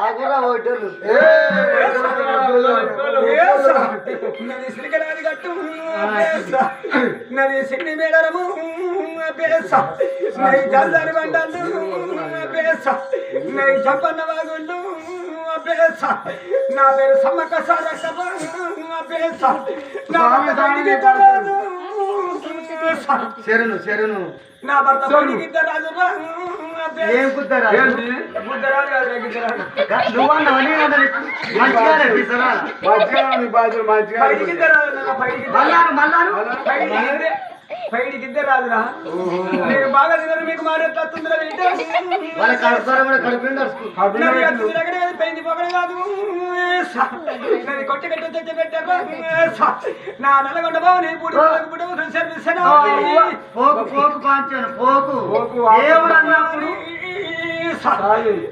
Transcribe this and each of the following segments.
ఆగురా ఒకటోళ్ళు. నది సిన్ని మేడరము బేస నై జల్దారి బండలు బేస నై జంపన్న బేస నా పేరు సమ్మక్క సారక్క నా భర్త పైడికి ఇద్దరాజు బేస. శరణు శరణు నా భర్త పైడికి ఇద్దరాజు ఏం కుద్దరా బుద్ధరాజు కాదు గిద్దరాజు నువ్వన్నా మంచిగా పిసరా పైడికి ఇద్దరాజు నా పైడికి ఇద్దరాజు. మల్లాను మల్లాను పైడికి పైడికి ఇద్దరు రాదురా. మీరు బాగా తినరు మీకు మారేస్తుందిరా పెయింది పొగడ కాదు. నన్ను కొట్టి కట్టి తెచ్చి పెట్టారు. నా నల్లగొండ బాబు నీ పూడి పుట్టు సర్వీస్ పోకు పోకు కాంచాను పోకు. దేవుడు అన్నప్పుడు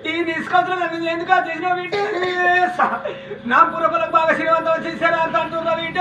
ఈ తీసుకొచ్చిన ఎందుకు చేసిన వీటి నా పూర్వలకు బాగా శ్రీమంతం చేశారా అంత అంటున్నా వీటి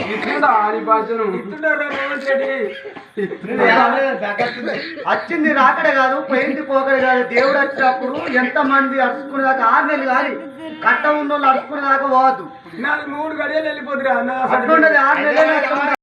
వచ్చింది రాకడే కాదు పోయింది పోకడే కాదు. దేవుడు వచ్చినప్పుడు ఎంత మంది అరుచుకునే దాకా ఆరు నెలలు కానీ కట్ట ఉన్న వాళ్ళు అరుచుకునే దాకా పోవద్దు. నాలుగు మూడు గడియలు వెళ్ళిపోతురా ఆరు నెలలు